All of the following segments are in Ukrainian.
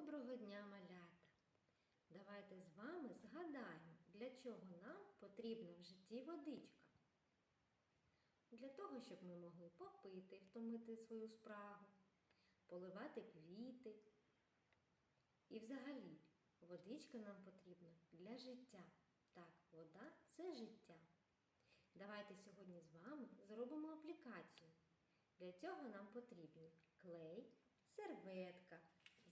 Доброго дня, малята! Давайте з вами згадаємо, для чого нам потрібна в житті водичка. Для того, щоб ми могли попити, і втомити свою спрагу, поливати квіти. І взагалі, водичка нам потрібна для життя. Так, вода це життя. Давайте сьогодні з вами зробимо аплікацію. Для цього нам потрібні клей, серветка,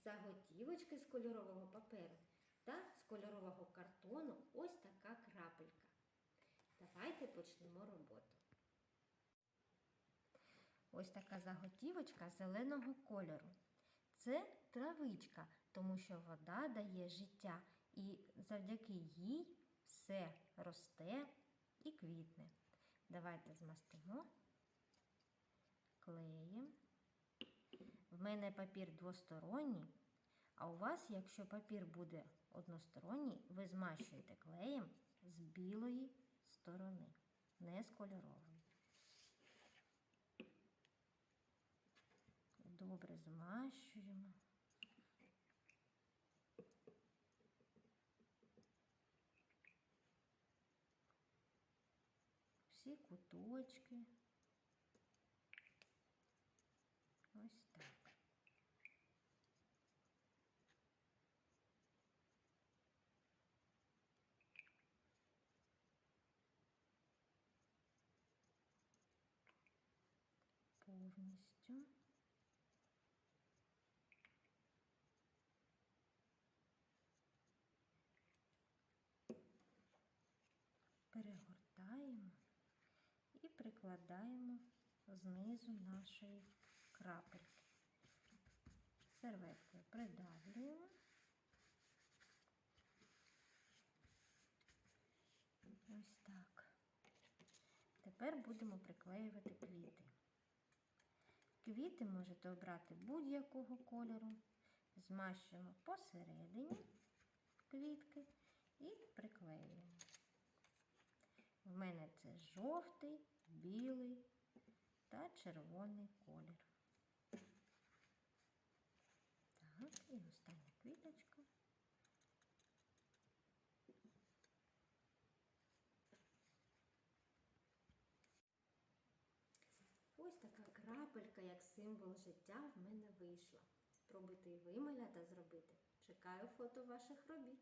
заготівочки з кольорового паперу та з кольорового картону ось така крапелька. Давайте почнемо роботу. Ось така заготівочка зеленого кольору. Це травичка, тому що вода дає життя, і завдяки їй все росте і квітне. Давайте змастимо клеєм. В мене папір двосторонній, а у вас, якщо папір буде односторонній, ви змащуєте клеєм з білої сторони, не з кольорової. Добре змащуємо. Всі куточки. Ось так. Повністю. Перегортаємо і прикладаємо знизу нашої крапельки. Серветкою придавлюємо. Ось так. Тепер будемо приклеювати квіти. Квіти можете обрати будь-якого кольору. Змащуємо посередині квітки і приклеюємо. В мене це жовтий, білий та червоний колір. Так, і остання квіточка. Ось така крапелька, як символ життя, в мене вийшла. Спробуйте і вималяти зробити. Чекаю фото ваших робіт.